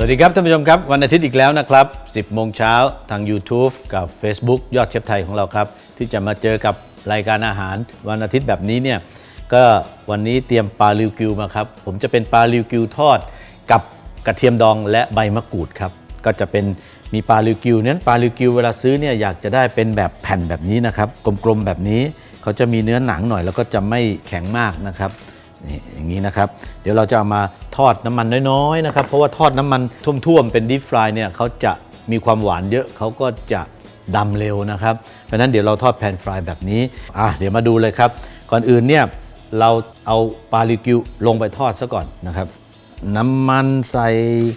สวัสดีครับท่านผู้ชมครับ วันอาทิตย์อีกแล้วนะครับ 10 โมงเช้าทาง YouTube กับ Facebook ยอดเชฟไทยของเราครับ ที่จะมาเจอกับรายการอาหาร วันอาทิตย์แบบนี้เนี่ยก็วันนี้เตรียมปลาลิวกิวมาครับ ผมจะเป็นปลาลิวกิวทอด กับกระเทียมดองและใบมะกรูดครับก็จะเป็นมีปลาลิวกิวนั้นปลาลิวกิวเวลาซื้อเนี่ยอยากจะได้เป็นแบบแผ่นแบบนี้นะครับกลมๆแบบนี้เขาจะมีเนื้อหนังหน่อยแล้วก็จะไม่แข็งมากนะครับนี่อย่างนี้นะครับ เดี๋ยวเราจะเอามา ทอดน้ำมันน้อยๆนะครับ เพราะว่าทอดน้ำมันท่วมๆ เป็นดิฟฟรายเนี่ยเขาจะมีความหวานเยอะเขาก็จะดำเร็วนะครับ เพราะนั้นเดี๋ยวเราทอดแผ่นฟรายแบบนี้อะเดี๋ยวมาดูเลยครับ ก่อนอื่นเนี่ยเราเอาปลาลิกิวลงไปทอดซะก่อนนะครับ น้ำมันใส่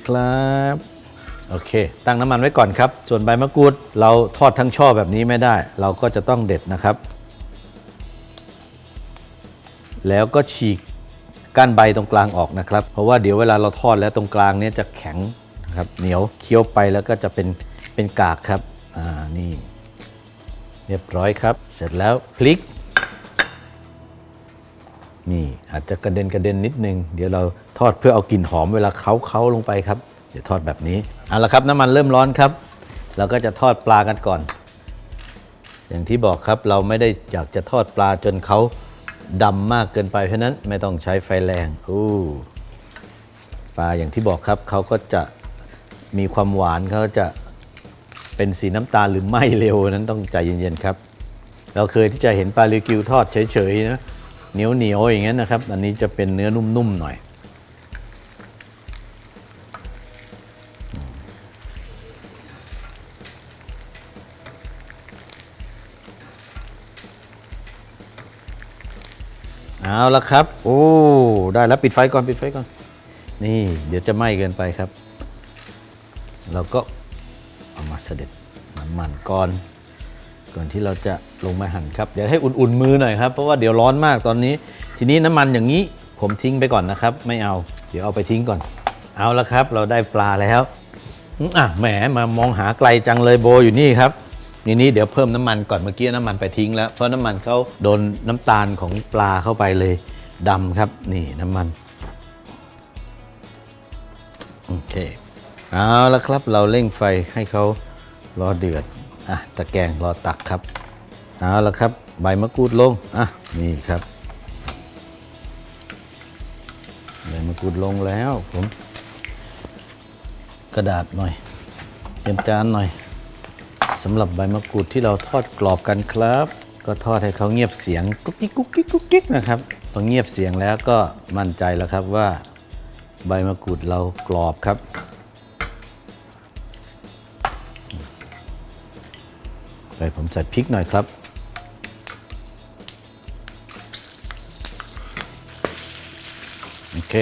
ครับโอเค ตั้งน้ำมันไว้ก่อนครับ ส่วนใบมะกรูดเราทอดทั้งช่อแบบนี้ไม่ได้ เราก็จะต้องเด็ดนะครับ แล้วก็ฉีก ก้านใบตรงกลางออกนะครับ เพราะว่าเดี๋ยวเวลาเราทอดแล้วตรงกลางเนี้ยจะแข็งนะครับเหนียวเคี้ยวไปแล้วก็จะเป็นเป็นกากครับอ่านี่เรียบร้อยครับ เสร็จแล้วพลิก นี่อาจจะกระเด็นกระเด็นนิดนึง เดี๋ยวเราทอดเพื่อเอากลิ่นหอมเวลาเค้าเคาลงไปครับเดี๋ยวทอดแบบนี้เอาละครับน้ำมันเริ่มร้อนครับ เราก็จะทอดปลากันก่อน อย่างที่บอกครับเราไม่ได้อยากจะทอดปลาจนเขา ดำมากเกินไปเพราะนั้นไม่ต้องใช้ไฟแรงอู้ปลาอย่างที่บอกครับเขาก็จะมีความหวานเขาจะเป็นสีน้ำตาลหรือไหมเร็วนั้นต้องใจเย็นๆครับ เราเคยที่จะเห็นปลาลิวกิวทอดเฉยๆนะเหนียวเหนียวๆอย่างเงี้ยนะครับ อันนี้จะเป็นเนื้อนุ่มๆหน่อย เอาละครับ โอ้ ได้แล้วปิดไฟก่อนปิดไฟก่อน นี่ เดี๋ยวจะไหม้เกินไปครับ เราก็เอามาเสด็จน้ำมันก่อน ก่อนที่เราจะลงมาหั่นครับ เดี๋ยวให้อุ่นๆมือหน่อยครับเพราะว่าเดี๋ยวร้อนมากตอนนี้ ทีนี้น้ำมันอย่างนี้ผมทิ้งไปก่อนนะครับ ไม่เอา เดี๋ยวเอาไปทิ้งก่อน เอาละครับ เราได้ปลาแล้วอะแหมมามองหาไกลจังเลยโบอยู่นี่ครับ นี่นี่เดี๋ยวเพิ่มน้ำมันก่อนเมื่อกี้น้ำมันไปทิ้งแล้วเพราะน้ำมันเขาโดนน้ำตาลของปลาเข้าไปเลยดำครับ นี่น้ำมันโอเคเอาละครับเราเร่งไฟให้เขารอเดือดอะตะแกรงรอตักครับเอาละครับ ใบมะกรูดลงอะนี่ครับใบมะกรูดลงแล้วผม กระดาษหน่อยเตรียมจานหน่อย สำหรับใบมะกรูดที่เราทอดกรอบกันครับ ก็ทอดให้เขาเงียบเสียงกุ๊กกิ๊กกุ๊กกิ๊กกุ๊กกิ๊กนะครับพอเงียบเสียงแล้วก็มั่นใจแล้วครับว่า ใบมะกรูดเรากรอบครับ ไปผมใส่พริกหน่อยครับโอเค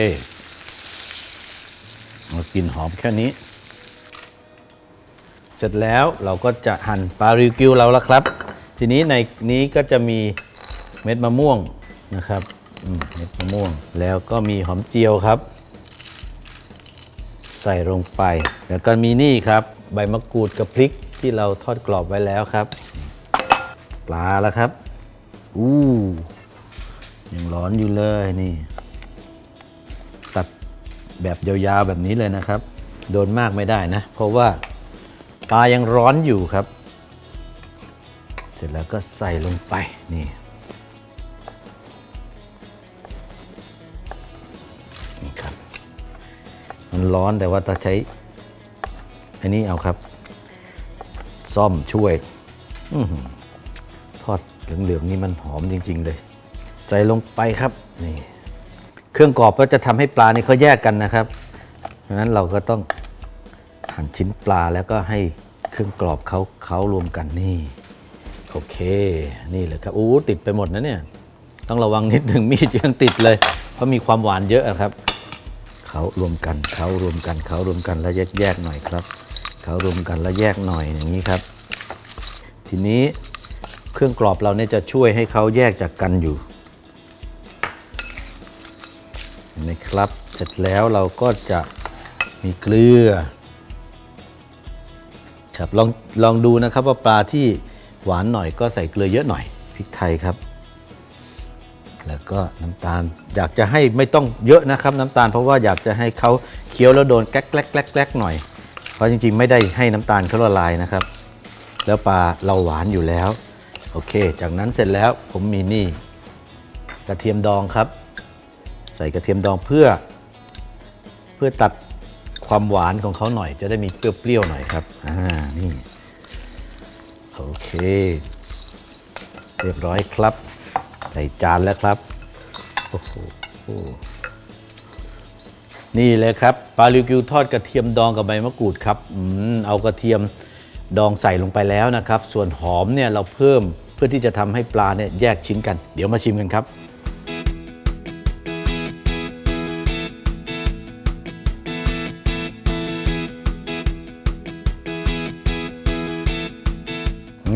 เอากลิ่นหอมแค่นี้ เสร็จแล้วเราก็จะหั่นปลาริวกิวเราแล้วครับ ทีนี้ในนี้ก็จะมีเม็ดมะม่วงนะครับเม็ดมะม่วง แล้วก็มีหอมเจียวครับ ใส่ลงไป แล้วก็มีนี่ครับ ใบมะกรูดกับพริกที่เราทอดกรอบไว้แล้วครับ ปลาแล้วครับ อู้ยังร้อนอยู่เลยนี่ ตัดแบบยาวๆแบบนี้เลยนะครับ โดนมากไม่ได้นะ เพราะว่า ปลายังร้อนอยู่ครับ เสร็จแล้วก็ใส่ลงไปนี่นี่ครับ มันร้อนแต่ว่าถ้าใช้ อันนี้เอาครับ ซ่อมช่วยอื้อหือทอดเหลืองๆนี่มันหอมจริง ๆ เลย ใส่ลงไปครับนี่ เครื่องกรอบก็จะทำให้ปลานี่เขาแยกกันนะครับเพราะนั้นเราก็ต้อง หั่นชิ้นปลาแล้วก็ให้เครื่องกรอบเขาเขารวมกันนี่ โอเค นี่เลยครับอู้ติดไปหมดนะเนี่ย ต้องระวังนิดหนึ่งมีดยังติดเลย เพราะมีความหวานเยอะครับ เขารวมกันเขารวมกันเขารวมกันแล้วแยกแยกๆหน่อยครับ เขารวมกันแล้วแยกหน่อยอย่างนี้ครับ ทีนี้เครื่องกรอบเราเนี่ยจะช่วยให้เขาแยกจากกันอยู่เห็นะครับ เสร็จแล้วเราก็จะมีเกลือ ครับลองลองดูนะครับว่าปลาที่หวานหน่อยก็ใส่เกลือเยอะหน่อยพริกไทยครับ แล้วก็น้ำตาลอยากจะให้ไม่ต้องเยอะนะครับ น้ำตาลเพราะว่าอยากจะให้เขาเคี้ยวแล้วโดนแกลกแกลกแกลกแกลกหน่อย เพราะจริงๆ ไม่ได้ให้น้ำตาลเขาละลายนะครับ แล้วปลาเราหวานอยู่แล้ว โอเค จากนั้นเสร็จแล้วผมมีนี่กระเทียมดองครับ ใส่กระเทียมดองเพื่อ เพื่อตัด ความหวานของเขาหน่อยจะได้มีเปรี้ยวๆหน่อยครับ อ่า นี่ โอเค เรียบร้อยครับ ใส่จานแล้วครับ โอ้โหโหนี่เลยครับปลาลิวกิวทอดกระเทียมดองกับใบมะกรูดครับอเอากระเทียมดองใส่ลงไปแล้วนะครับ ส่วนหอมเนี่ยเราเพิ่มเพื่อที่จะทำให้ปลาเนี่ยแยกชิ้นกัน เดี๋ยวมาชิมกันครับ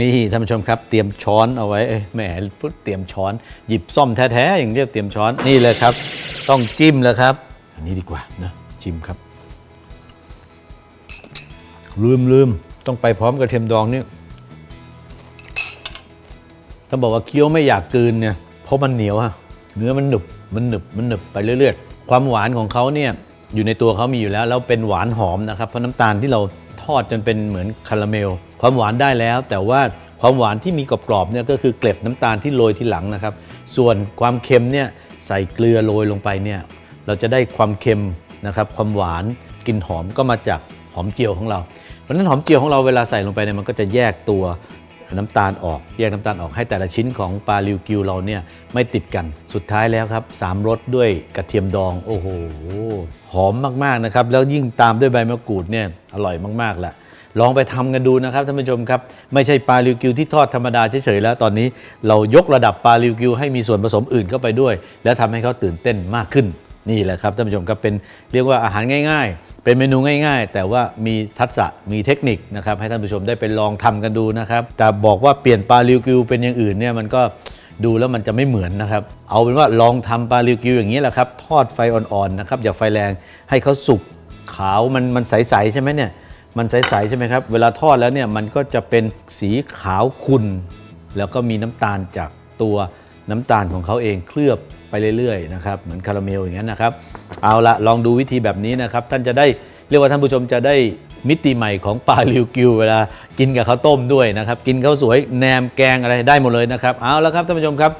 นี่ท่านผู้ชมครับเตรียมช้อนเอาไว้แหมเตรียมช้อนหยิบซ่อมแท้ๆอย่างเรียกเตรียมช้อนนี่เลยครับ ต้องจิ้มแล้วครับ อันนี้ดีกว่านะจิ้มครับ ลืมลืมต้องไปพร้อมกับเทียมดองนี่ถ้าบอกว่าเคี้ยวไม่อยากกลืนเนี่ยเพราะมันเหนียวอะเนื้อมันหนึบมันหนึบมันหนึบไปเรื่อย ๆ ความหวานของเขาเนี่ยอยู่ในตัวเขามีอยู่แล้วแล้วเป็นหวานหอมนะครับเพราะน้ำตาลที่เรา ทอดจนเป็นเหมือนคาราเมล ความหวานได้แล้ว แต่ว่าความหวานที่มีกรอบๆเนี่ยก็คือเกล็ดน้ำตาลที่โรยที่หลังนะครับ ส่วนความเค็มเนี่ยใส่เกลือโรยลงไปเนี่ยเราจะได้ความเค็มนะครับความหวานกลิ่นหอมก็มาจากหอมเจียวของเรา เพราะฉะนั้นหอมเจียวของเราเวลาใส่ลงไปเนี่ยมันก็จะแยกตัวน้ำตาลออก แยกน้ำตาลออกให้แต่ละชิ้นของปลาลิวกิวเราเนี่ยไม่ติดกัน สุดท้ายแล้วครับสามรสด้วยกระเทียมดอง โอ้โห หอมมากๆนะครับ แล้วยิ่งตามด้วยใบมะกรูดเนี่ยอร่อยมากๆแหละลองไปทำกันดูนะครับท่านผู้ชมครับ ไม่ใช่ปลาลิวกิวที่ทอดธรรมดาเฉยๆแล้ว ตอนนี้เรายกระดับปลาลิวกิวให้มีส่วนผสมอื่นเข้าไปด้วย แล้วทำให้เขาตื่นเต้นมากขึ้นนี่แหละครับท่านผู้ชมครับเป็นเรียกว่าอาหารง่าย ๆ เป็นเมนูง่าย ๆ แต่ว่ามีทักษะมีเทคนิคนะครับให้ท่านผู้ชมได้ไปลองทำกันดูนะครับแต่บอกว่าเปลี่ยนปลาลิวกิวเป็นอย่างอื่นเนี่ยมันก็ ดูแล้วมันจะไม่เหมือนนะครับ เอาเป็นว่าลองทำปลาลิวกิวอย่างนี้แหละครับ ทอดไฟอ่อนๆนะครับอย่าไฟแรงให้เขาสุกขาวมันมันใสๆใช่ไหมเนี่ยมันใสๆใช่ไหมครับ เวลาทอดแล้วเนี่ยมันก็จะเป็นสีขาวขุ่นแล้วก็มีน้ำตาลจากตัวน้ำตาลของเขาเองเคลือบไปเรื่อยๆนะครับเหมือนคาราเมลอย่างนั้นนะครับ เอาละลองดูวิธีแบบนี้นะครับ ท่านจะได้เรียกว่าท่านผู้ชมจะได้ มิติใหม่ของปลาลิวกิวเวลากินกับข้าวต้มด้วยนะครับ กินข้าวสวยแหนมแกงอะไรได้หมดเลยนะครับ เอาและครับท่านผู้ชมครับ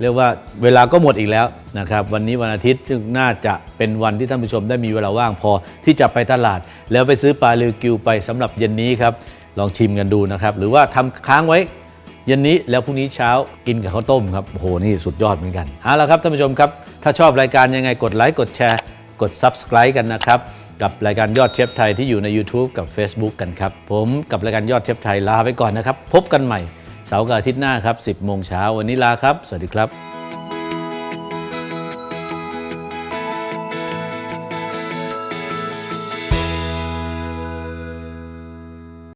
เรียกว่าเวลาก็หมดอีกแล้วนะครับ วันนี้วันอาทิตย์ซึ่งน่าจะเป็นวันที่ท่านผู้ชมได้มีเวลาว่างพอที่จะไปตลาด แล้วไปซื้อปลาลิวกิวไปสำหรับเย็นนี้ครับลองชิมกันดูนะครับ หรือว่าทำค้างไว้เย็นนี้แล้วพรุ่งนี้เช้ากินกับข้าวต้มครับโอ้โหนี่สุดยอดเหมือนกันเอาละครับท่านผู้ชมครับ ถ้าชอบรายการยังไงกดไลค์กดแชร์ กด Subscribe กันนะครับ กับรายการยอดเชฟไทยที่อยู่ใน YouTube กับ Facebook กันครับ ผมกับรายการยอดเชฟไทยลาไปก่อนนะครับ พบกันใหม่เสาร์กับอาทิตย์หน้าครับ 10 โมงเช้าวันนี้ลาครับ สวัสดีครับ